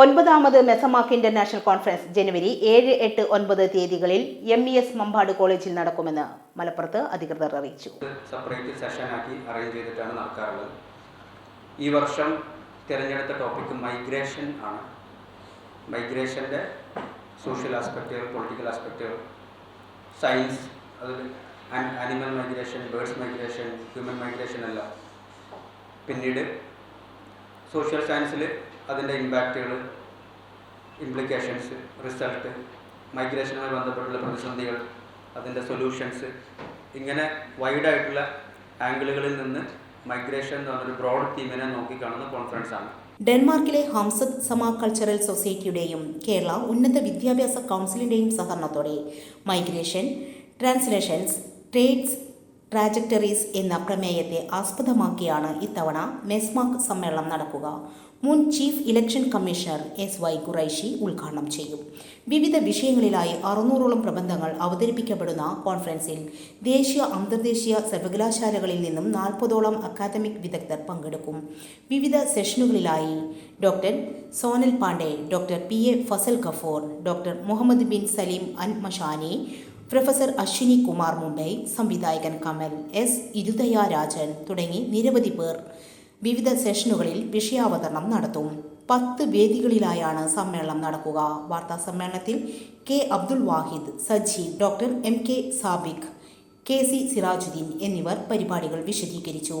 ഒൻപതാമത് മെസമാക് international conference ജനുവരി ഏഴ് എട്ട് ഒൻപത് തീയതികളിൽ എം ഇ എസ് മമ്പാട് കോളേജിൽ നടക്കുമെന്ന് മലപ്പുറത്ത് അധികൃതർ അറിയിച്ചു. സെപ്പറേറ്റ് സെഷനാക്കി അറേഞ്ച് ചെയ്തിട്ടാണ് നടക്കാറുള്ളത്. ഈ വർഷം തിരഞ്ഞെടുത്ത ടോപ്പിക് മൈഗ്രേഷൻ ആണ്. മൈഗ്രേഷന്റെ സോഷ്യൽ ആസ്പെക്റ്റുകൾ പൊളിറ്റിക്കൽ ആസ്പെക്റ്റുകൾ സയൻസ് അതിൽ animal migration birds migration human migration എല്ലാം പിന്നീട് സോഷ്യൽ സയൻസിൽ അതിന്റെ ഇമ്പാക്റ്റുകൾ ഇംപ്ലിക്കേഷൻസ് റിസൾട്ട് മൈഗ്രേഷനുമായി ബന്ധപ്പെട്ടുള്ള പ്രതിസന്ധികൾ അതിന്റെ സൊല്യൂഷൻസ് ഇങ്ങനെ വൈഡായിട്ടുള്ള ആംഗിളുകളിൽ നിന്ന് മൈഗ്രേഷൻ എന്ന് പറഞ്ഞൊരു ബ്രോഡ് തീമിനെ നോക്കിക്കാണുന്ന കോൺഫറൻസ് ആണ്. ഡെൻമാർക്കിലെ ഹംസത് സമ കൾച്ചറൽ സൊസൈറ്റിയുടെയും കേരള ഉന്നത വിദ്യാഭ്യാസ കൗൺസിലിന്റെയും സഹകരണത്തോടെ മൈഗ്രേഷൻ ട്രാൻസ്ലേഷൻസ് ട്രേഡ്സ് ട്രാജക്ടറീസ് എന്ന പ്രമേയത്തെ ആസ്പദമാക്കിയാണ് ഇത്തവണ മെസ്മാക് സമ്മേളനം നടക്കുക. മുൻ chief election commissioner S Y Quraishi ഉദ്ഘാടനം ചെയ്യും. വിവിധ വിഷയങ്ങളിലായി അറുന്നൂറോളം പ്രബന്ധങ്ങൾ അവതരിപ്പിക്കപ്പെടുന്ന കോൺഫറൻസിൽ ദേശീയ അന്തർദേശീയ സർവകലാശാലകളിൽ നിന്നും നാൽപ്പതോളം അക്കാദമിക് വിദഗ്ധർ പങ്കെടുക്കും. വിവിധ സെഷനുകളിലായി doctor Sonal Pandey doctor P A Fazal Gafoor doctor Muhammad bin Salim al Mashani professor Ashwini Kumar Mumbai സംവിധായകൻ കമൽ എസ് ഇരുദയ രാജൻ തുടങ്ങി നിരവധി പേർ വിവിധ സെഷനുകളിൽ വിഷയാവതരണം നടത്തും. പത്ത് വേദികളിലായാണ് സമ്മേളനം നടക്കുക. വാർത്താ സമ്മേളനത്തിൽ K Abdul Wahid Sajeev doctor M K Sabiq K C Sirajuddin എന്നിവർ പരിപാടികൾ വിശദീകരിച്ചു.